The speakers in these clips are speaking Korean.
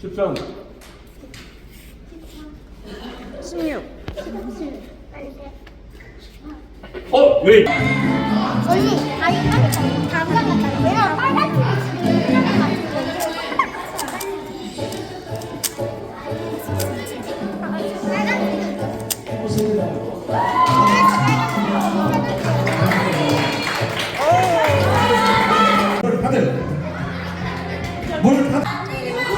13 16. 어? 왜? 언니, 아니, 빨리 잠깐 갔다. 왜냐면 빨간색이 지금 있는 것 같은데. 뭘 받을 뭘 받을 후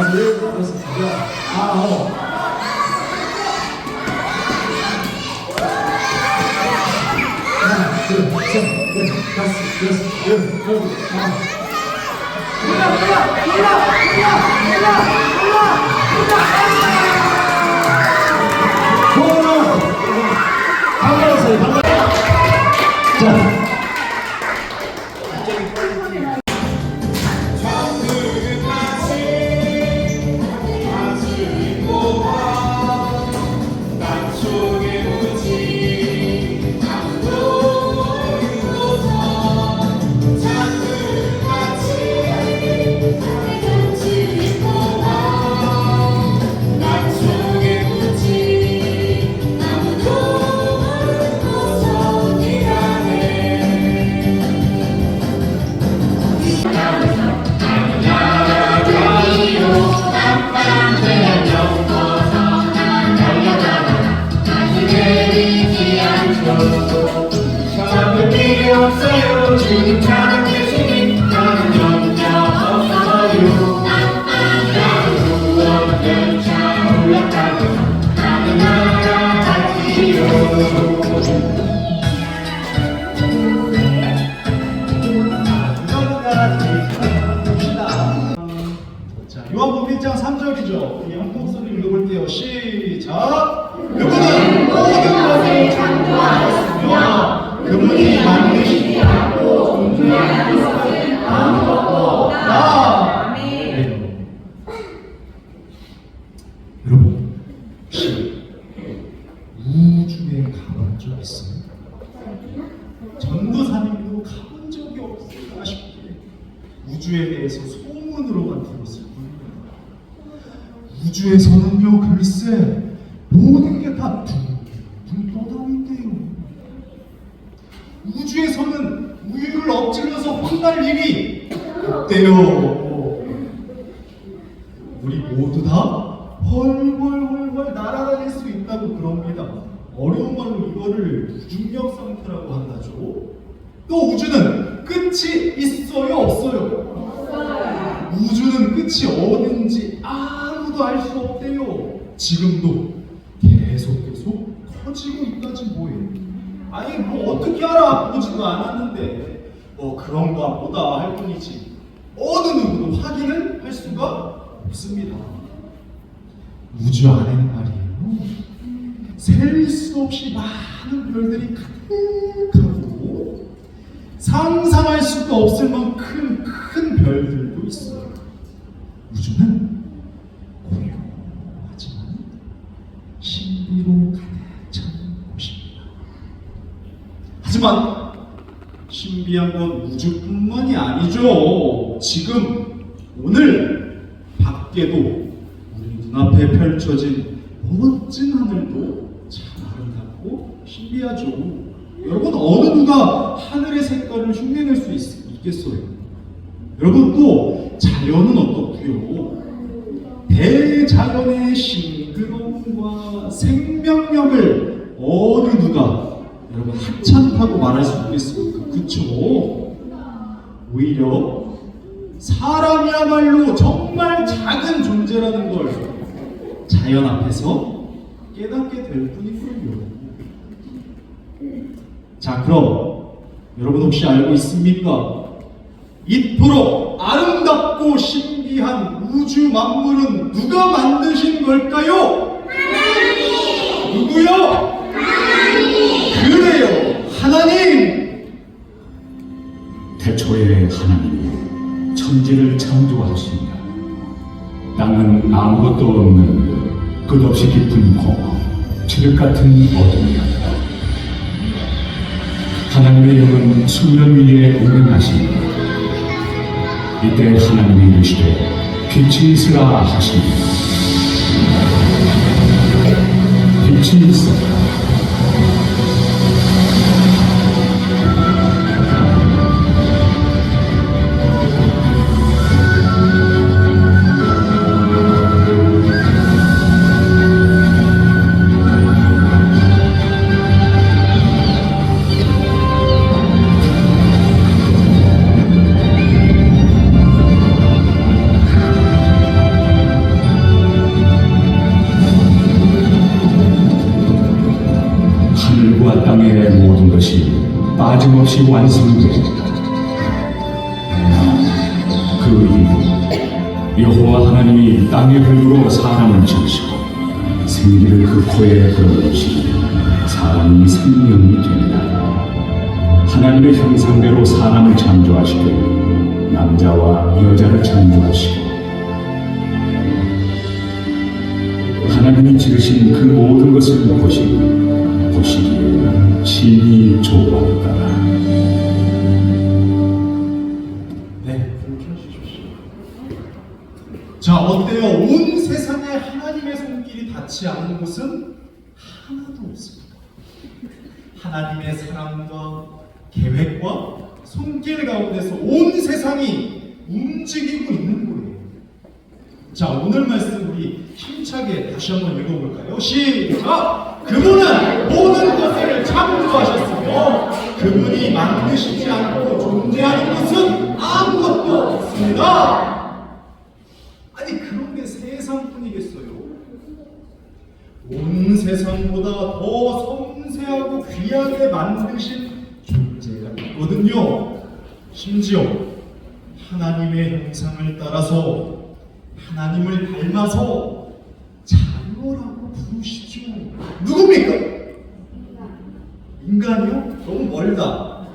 여섯, 일곱, 여섯, 여덟, 아홉. 하나, 둘, 셋, 넷, 다섯, 여섯, 일곱, 여덟, 아홉. 고마워. 요한복음 1장 3절이죠. 우리 한 목소리 읽어볼게요. 시작. 그분은 모든 것을 창조하셨으며 그분이 만드 우주에서는요, 글쎄, 모든 게 다 둥둥 떠다닌대요. 우주에서는 우유를 엎질러서 혼날 일이 없대요. 우리 모두 다 헐헐헐헐 날아다닐 수 있다고 그럽니다. 어려운 말로 이거를 무중력 상태라고 한다죠. 또 우주는 끝이 있어요, 없어요? 우주는 끝이 어딘지 아 무도 알수 없대요. 지금도 계속 계속 커지고 있다지 뭐예요. 아니 뭐 어떻게 알아? 보지도 않았는데 뭐 그런가 보다 할 뿐이지 어느 누구도 확인을 할 수가 없습니다. 우주 안에는 말이에요. 셀 수 없이 많은 별들이 가득하고 상상할 수도 없을 만큼 큰 별들도 있어요. 우주는 고요하지만 하지만 신비한 건 우주뿐만이 아니죠. 지금 오늘 밖에도 우리 눈앞에 펼쳐진 멋진 하늘도 참 아름답고 신비하죠. 여러분 어느 누가 하늘의 색깔을 흉내낼 수 있, 있겠어요? 여러분 또 자연은 어떻고요? 대자연의 싱그러움과 생명력을 어느 누가 여러분 하찮다고 말할 수 있겠습니까? 그쵸? 오히려 사람이야말로 정말 작은 존재라는 걸 자연 앞에서 깨닫게 될 뿐이군요. 자, 그럼 여러분 혹시 알고 있습니까? 이토록 아름답고 신비한 우주 만물은 누가 만드신 걸까요? 하나님! 누구요? 그래요! 하나님! 태초에 하나님이 천지를 창조하십니다. 땅은 아무것도 없는 끝없이 깊은 공허, 칠흑 같은 어둠이었다. 하나님의 영은 수면 위에 운행하십니다. 이때 하나님이 이르시되 빛이 있으라 하십니다. 빛이 있었다. 빠짐없이 완성되었다. 그 이후 여호와 하나님이 땅의 흙으로 사람을 지으시고 생기를 그 코에 불어넣으시니 사람이 생명이 된다. 하나님의 형상대로 사람을 창조하시되 남자와 여자를 창조하시고 하나님이 지으신 그 모든 것을 보시니 보시기에 진이 좋았다. 자, 어때요? 온 세상에 하나님의 손길이 닿지 않은 곳은 하나도 없습니다. 하나님의 사랑과 계획과 손길 가운데서 온 세상이 움직이고 있는 거예요. 자, 오늘 말씀 우리 힘차게 다시 한번 읽어볼까요? 시작! 그분은 모든 것을 창조하셨으며 그분이 만드시지 않고 존재하는 것은 아무것도 없습니다. 아니 그런 게 세상뿐이겠어요? 온 세상보다 더 섬세하고 귀하게 만드신 존재가 있거든요. 심지어 하나님의 형상을 따라서 하나님을 닮아서 자녀라고 부르시죠. 누굽니까? 인간이요? 너무 멀다.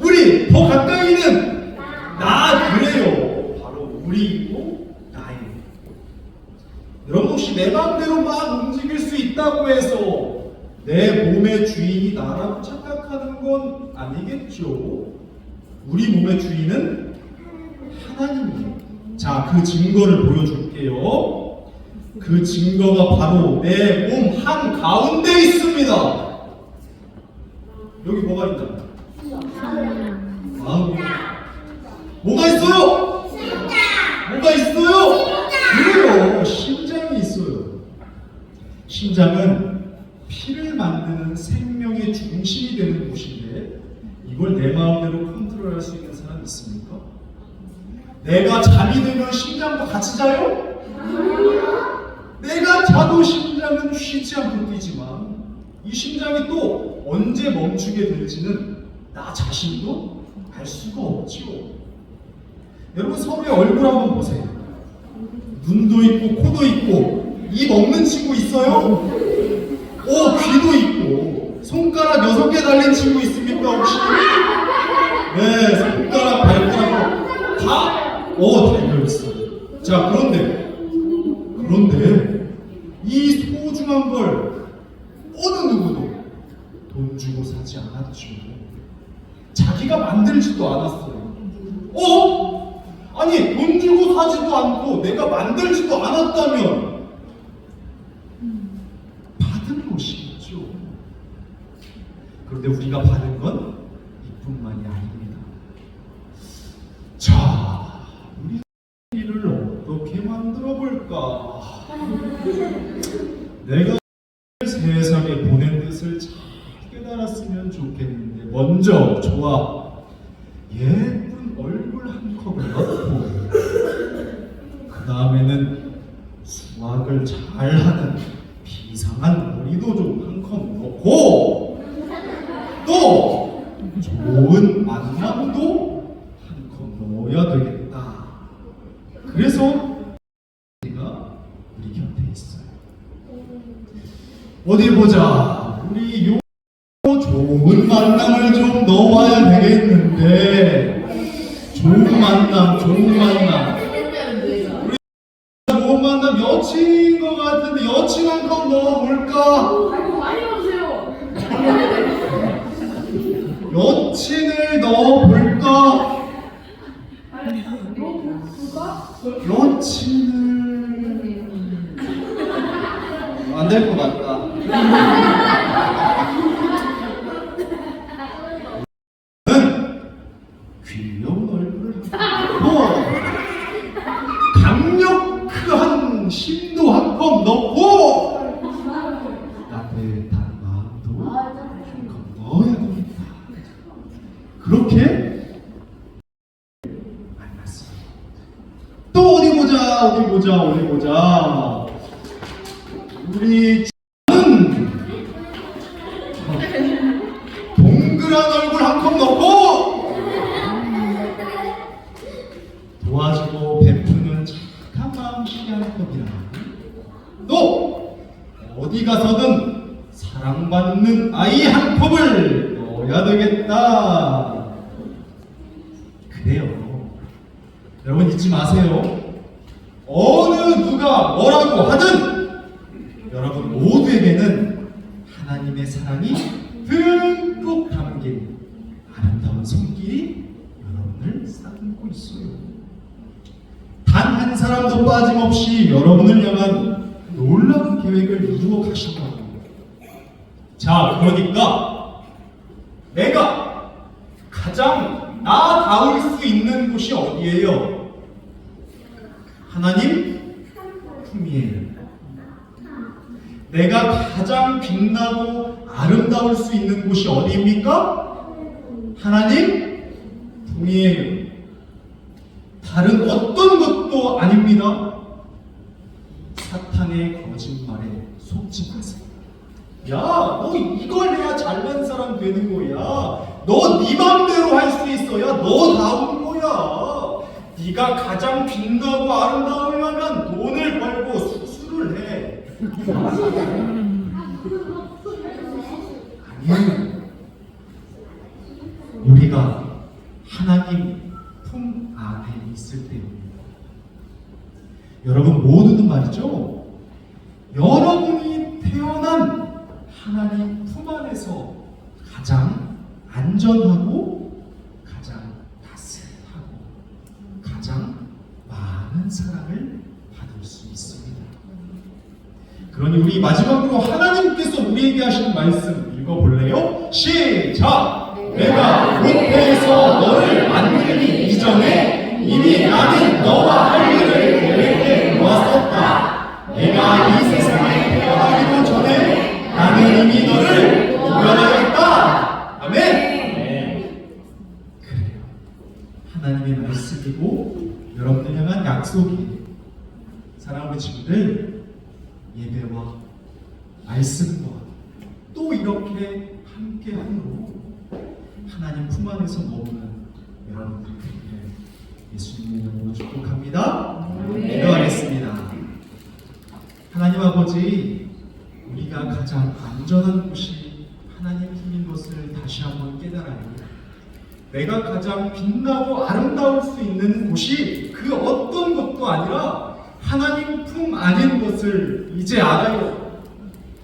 우리 더 가까이는 나 그래요. 바로 우리이고. 여러분 혹시 내 마음대로 막 움직일 수 있다고 해서 내 몸의 주인이 나라고 착각하는 건 아니겠죠? 우리 몸의 주인은 하나님이에요. 자, 그 증거를 보여줄게요. 그 증거가 바로 내 몸 한 가운데 있습니다. 여기 뭐가 있나? 마음. 뭐가 있어요? 뭐가 있어요? 그래요. 있어요. 심장은 피를 만드는 생명의 중심이 되는 곳인데 이걸 내 마음대로 컨트롤할 수 있는 사람 있습니까? 내가 잠이 들면 심장도 같이 자요? 내가 자도 심장은 쉬지 않고 뛰지만 이 심장이 또 언제 멈추게 될지는 나 자신도 알 수가 없지요. 여러분 서로의 얼굴 한번 보세요. 눈도 있고 코도 있고 입 없는 친구 있어요? 오 귀도 있고 손가락 여섯 개 달린 친구 있습니까 혹시? 네 손가락 발가락 다 오 달려 있어요. 자 그런데 그런데 이 소중한 걸 어느 누구도 돈 주고 사지 않았죠. 자기가 만들지도 않았어요. 어? 아니 돈 주고 사지도 않고 내가 만들지도 않았다면 그런데 우리가 받은 건 이뿐만이 아닙니다. 자, 우리 이를 어떻게 만들어 볼까? 내가 세상에 보낸 뜻을 잘 깨달았으면 좋겠는데 먼저 좋아 예쁜 얼굴 한 컵을 넣고 그 다음에는 수학을 잘하는 비상한 머리도 좀 한 컵 넣고 또 좋은 만남도 한 컵 넣어야 되겠다. 그래서 내가 우리 곁에 있어요. 어디 보자. 우리 요 좋은 만남을 좀 넣어야 되겠는데 좋은 만남, 좋은 만남. 우리 좋은 만남 여친인 것 같은데 여친 한컵 넣어볼까? 여친을 넣어볼까? 여친을 안 될 것 같다. 귀여운 얼굴을 하고 강력한 심도 한 컵 넣고 따뜻한 마음도 한 컵 넣어야 됩니다. 그렇게 만났어요. 또 어디 보자, 어디 보자, 어디 보자. 우리 주는 동그란 얼굴 한 컵 넣고 도와주고 베푸는 착한 마음 시한 컵이라. 또 어디 가서든 사랑받는 아이 한 컵을 넣어야 되겠다. 그래요. 여러분 잊지 마세요. 어느 누가 뭐라고 하든 여러분 모두에게는 하나님의 사랑이 듬뿍 담긴 아름다운 손길이 여러분을 싸듬고 있어요. 단 한 사람도 빠짐없이 여러분을 향한 놀라운 계획을 이루어 가신다고. 자, 그러니까 내가 가장 나다울 수 있는 곳이 어디예요? 하나님 품이에요. 내가 가장 빛나고 아름다울 수 있는 곳이 어디입니까? 하나님 품이에요. 다른 어떤 것도 아닙니다. 사탄의 거짓말에 속지 마세요. 야, 너 이걸 해야 잘난 사람 되는 거야. 너 네 맘대로 할 수 있어. 야, 너 다운 거야. 네가 가장 빛나고 아름다우려면 돈을 벌고 수술을 해. 아니에요. 우리가 하나님 품 안에 있을 때입니다. 여러분 모두는 말이죠. 여러분이 태어난 하나님 품 안에서 가장 안전하고 가장 따스하고 가장 많은 사랑을 받을 수 있습니다. 그러니 우리 마지막으로 하나님께서 우리에게 하시는 말씀 읽어볼래요? 시작! 내가 모태에서 너를 만들기 이전에 이미 나는 너와 할 일을 계획해 놓았었다. 내가 이 세상에 태어나기도 전에 나는 이미 너를 구별하였다. 아멘. 그래요. 하나님의 말씀이고 여러분들 향한 약속이 사랑하는 친구들 예배와 말씀과 또 이렇게 함께함으로 하나님 품 안에서 머무는 여러분들 되기를 예수님의 이름으로 축복합니다. 기도하겠습니다. 하나님 아버지 우리가 가장 안전한 곳이 하나님 품인 것을 다시 한번 깨달아요. 내가 가장 빛나고 아름다울 수 있는 곳이 그 어떤 것도 아니라 하나님 품 아닌 것을 이제 알아요.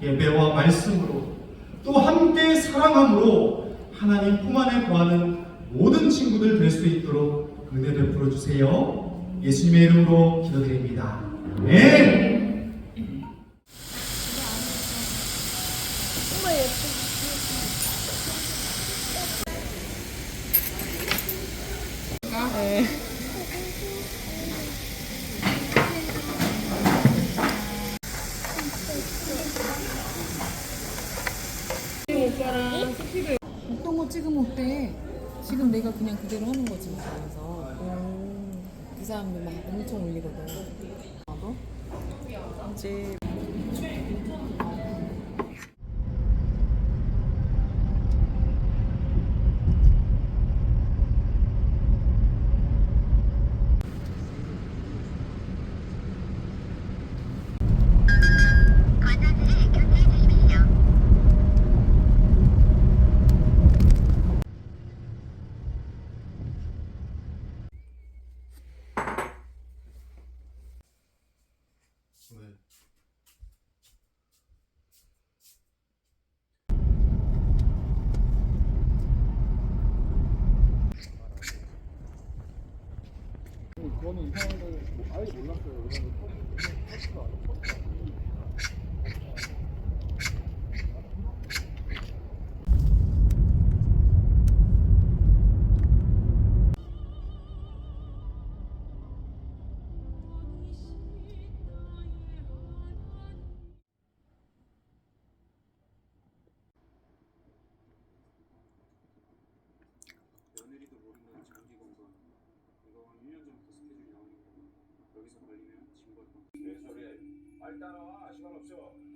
예배와 말씀으로 또 함께 사랑함으로 하나님 품 안에 거하는 모든 친구들 될 수 있도록 은혜 베풀어 주세요. 예수님의 이름으로 기도드립니다. 아멘. 이제 며느리도 여기서 걸리면 징벌 내 소리 말 따라와. 시간 없어